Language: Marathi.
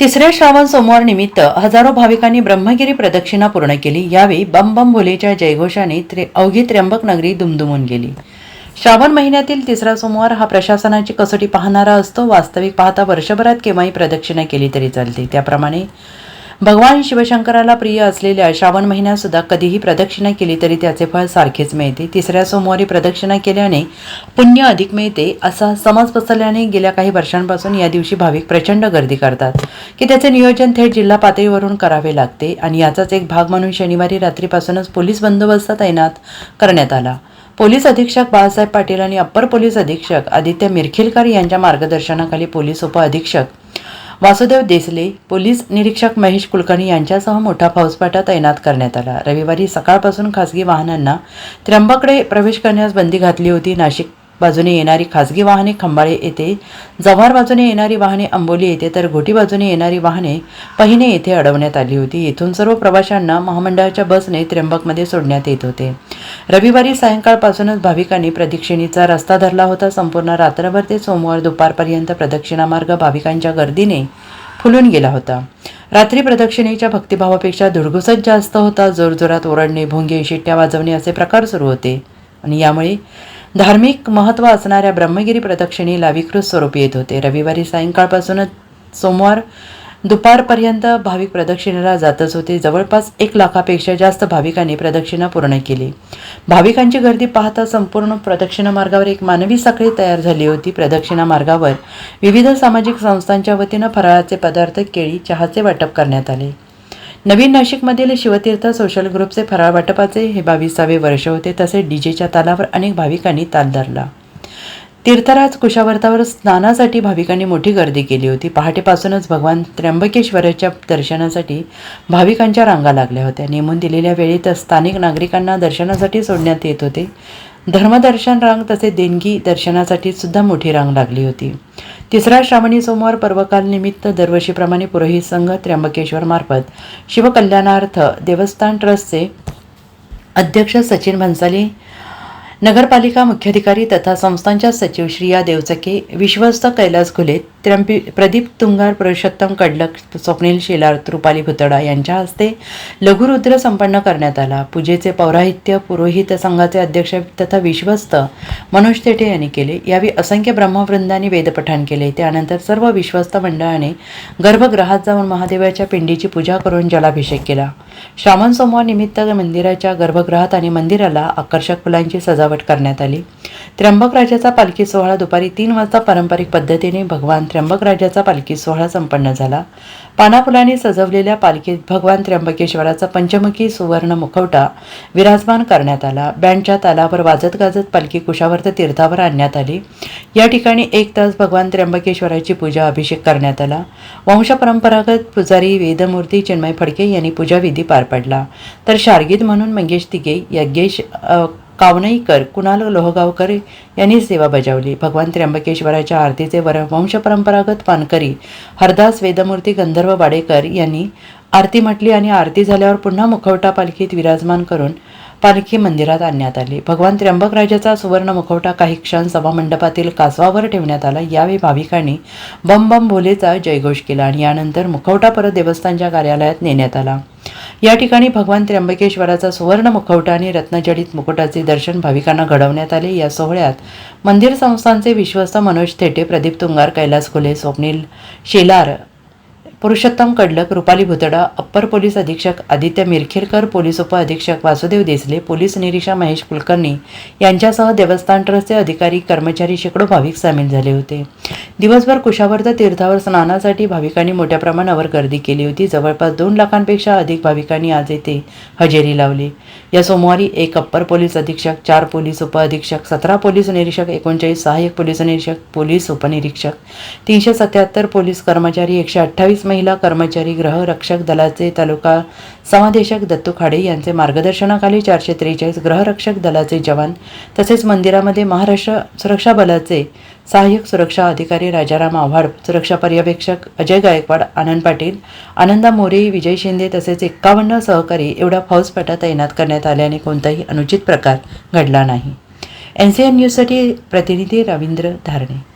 तिसऱ्या श्रावण सोमवार निमित्त हजारो भाविकांनी ब्रह्मगिरी प्रदक्षिणा पूर्ण केली. यावेळी बम बम भोलेच्या जयघोषाने त्रे अवघी त्र्यंबक नगरी दुमदुमून गेली. श्रावण महिन्यातील तिसरा सोमवार हा प्रशासनाची कसोटी पाहणारा असतो. वास्तविक पाहता वर्षभरात केव्हाही प्रदक्षिणा केली तरी चालते. त्याप्रमाणे भगवान शिवशंकराला प्रिय असलेल्या श्रावण महिन्यात सुद्धा कधीही प्रदक्षिणा केली तरी त्याचे फळ सारखेच मिळते. तिसऱ्या सोमवारी प्रदक्षिणा केल्याने पुण्य अधिक मिळते असा समज पसरल्याने गेल्या काही वर्षांपासून या दिवशी भाविक प्रचंड गर्दी करतात. की त्याचे नियोजन थेट जिल्हा पातळीवरून करावे लागते आणि याचाच एक भाग म्हणून शनिवारी रात्रीपासूनच पोलीस बंदोबस्त तैनात करण्यात आला. पोलीस अधीक्षक बाळासाहेब पाटील आणि अप्पर पोलीस अधीक्षक आदित्य मिरखिलकर यांच्या मार्गदर्शनाखाली पोलीस उपअधीक्षक वासुदेव देसले पोलीस निरीक्षक महेश कुलकर्णी यांच्यासह मोठा फौजफाटा तैनात करण्यात आला. रविवारी सकाळपासून खासगी वाहनांना त्र्यंबकडे प्रवेश करण्यास बंदी घातली होती. नाशिक बाजूने येणारी खासगी वाहने खंबाळे येथे जव्हार बाजूने येणारी वाहने अंबोली येथे तर घोटी बाजूने येणारी वाहने पहिने येथे अडवण्यात आली होती. येथून सर्व प्रवाशांना महामंडळाच्या बसने त्र्यंबकमध्ये सोडण्यात येत होते. रविवारी सायंकाळपासूनच भाविकांनी प्रदक्षिणेचा रस्ता धरला होता. संपूर्ण रात्रभर ते सोमवार दुपारपर्यंत प्रदक्षिणामार्ग भाविकांच्या गर्दीने फुलून गेला होता. रात्री प्रदक्षिणेच्या भक्तिभावापेक्षा धुडगुसच जास्त होता. जोरजोरात ओरडणे भोंगे शिट्ट्या वाजवणे असे प्रकार सुरू होते. आणि यामुळे धार्मिक महत्त्व असणाऱ्या ब्रह्मगिरी प्रदक्षिणेला विकृत स्वरूप येत होते. रविवारी सायंकाळपासूनच सोमवार दुपारपर्यंत भाविक प्रदक्षिणेला जातच होते. जवळपास एक लाखापेक्षा जास्त भाविकांनी प्रदक्षिणा पूर्ण केली. भाविकांची गर्दी पाहता संपूर्ण प्रदक्षिणा मार्गावर एक मानवी साखळी तयार झाली होती. प्रदक्षिणा मार्गावर विविध सामाजिक संस्थांच्या वतीनं फराळाचे पदार्थ केळी चहाचे वाटप करण्यात आले. नवीन नाशिकमधील शिवतीर्थ सोशल ग्रुपचे फराळ वाटपाचे हे बावीसावे वर्ष होते. तसेच डीजेच्या तालावर अनेक भाविकांनी ताल धरला. तीर्थराज कुशावर्तावर स्नानासाठी भाविकांनी मोठी गर्दी केली होती. पहाटेपासूनच भगवान त्र्यंबकेश्वराच्या दर्शनासाठी भाविकांच्या रांगा लागल्या होत्या. नेमून दिलेल्या वेळेत स्थानिक नागरिकांना दर्शनासाठी सोडण्यात येत होते. धर्मदर्शन रांग तसे देणगी दर्शनासाठी सुद्धा मोठी रांग लागली होती. तिसरा श्रावणी सोमवार पर्वकाल निमित्त दरवर्षीप्रमाणे पुरोहित संघ त्र्यंबकेश्वर मार्फत शिवकल्याणार्थ देवस्थान ट्रस्टचे अध्यक्ष सचिन भन्साली नगरपालिका मुख्याधिकारी तथा संस्थांच्या सचिव श्रिया देवचके विश्वस्त कैलास घुलेत त्र्यंपी प्रदीप तुंगार पुरुषोत्तम कडलक स्वप्नील शेलार रुपाली भुतडा यांच्या हस्ते लघुरुद्र संपन्न करण्यात आला. पूजेचे पौराहित्य पुरोहित संघाचे अध्यक्ष तथा विश्वस्त मनोज तेठे यांनी केले. यावेळी असंख्य ब्रह्मवृंदांनी वेदपठण केले. त्यानंतर सर्व विश्वस्त मंडळाने गर्भगृहात जाऊन महादेवाच्या पिंडीची पूजा करून जलाभिषेक केला. श्रावण सोमवार निमित्त मंदिराच्या गर्भगृहात आणि मंदिराला आकर्षक फुलांची सजावट करण्यात आली. त्र्यंबक राजाचा पालखी सोहळा दुपारी तीन वाजता पारंपरिक पद्धतीने भगवान त्र्यंबक राजाचा पालखी सोहळा संपन्न झाला. पानाफुलांनी सजवलेल्या पालखीत भगवान त्र्यंबकेश्वराचा पंचमुखी सुवर्ण मुखवटा विराजमान करण्यात आला. बँडच्या तालावर वाजत गाजत पालखी कुशावर्त तीर्थावर आणण्यात आली. या ठिकाणी एक तास भगवान त्र्यंबकेश्वराची पूजा अभिषेक करण्यात आला. वंशपरंपरागत पुजारी वेदमूर्ती चिन्मय फडके यांनी पूजाविधी पार पडला. तर शार्गीद म्हणून मंगेश तिगे यज्ञेश कावनईकर कुणाल लोहगावकर यांनी सेवा बजावली. भगवान त्र्यंबकेश्वराच्या आरतीचे वर वंशपरंपरागत पानकरी हरदास वेदमूर्ती गंधर्व वाडेकर यांनी आरती म्हटली आणि आरती झाल्यावर पुन्हा मुखवटा पालखीत विराजमान करून पालखी मंदिरात आणण्यात आली. भगवान त्र्यंबक राजाचा सुवर्ण मुखवटा काही क्षण सभामंडपातील कासवावर ठेवण्यात आला. यावेळी भाविकांनी बम बम भोलेचा जयघोष केला आणि यानंतर मुखवटा परत देवस्थानच्या कार्यालयात नेण्यात आला. या ठिकाणी भगवान त्र्यंबकेश्वराचा सुवर्ण मुखवटा आणि रत्नजडित मुकुटाचे दर्शन भाविकांना घडवण्यात आले. या सोहळ्यात मंदिर संस्थांचे विश्वस्त मनोज थेटे प्रदीप तुंगार कैलास खुले स्वप्नील शेलार पुरुषोत्तम कडलक रुपाली भुतडा अप्पर पोलीस अधीक्षक आदित्य मिरखेरकर पोलीस उपअधीक्षक वासुदेव देसले पोलीस निरीक्षक महेश कुलकर्णी यांच्यासह देवस्थान ट्रस्टचे अधिकारी कर्मचारी शेकडो भाविक सामील झाले होते. दिवसभर कुशावर्त तीर्थावर स्नानासाठी भाविकांनी मोठ्या प्रमाणावर गर्दी केली होती. जवळपास दोन लाखांपेक्षा अधिक भाविकांनी आज येथे हजेरी लावली. या सोमवारी एक अप्पर पोलीस अधीक्षक चार पोलीस उपअधीक्षक सतरा पोलीस निरीक्षक एकोणचाळीस सहाय्यक पोलीस निरीक्षक पोलीस उपनिरीक्षक तीनशे सत्याहत्तर पोलीस कर्मचारी एकशे अठ्ठावीस महिला कर्मचारी ग्रहरक्षक दलाचे तालुका समादेशक दत्तू खाडे यांचे मार्गदर्शनाखाली चारशे त्रेचाळीस ग्रहरक्षक दलाचे जवान तसेच मंदिरामध्ये महाराष्ट्र सुरक्षा बलाचे सहाय्यक सुरक्षा अधिकारी राजाराम आव्हाड सुरक्षा पर्यवेक्षक अजय गायकवाड आनंद पाटील आनंदा मोरे विजय शिंदे तसेच एक्कावन्न सहकारी एवढा फौजफाटा तैनात करण्यात आल्याने कोणताही अनुचित प्रकार घडला नाही. एन सी एन न्यूजसाठी प्रतिनिधी रवींद्र धारणे.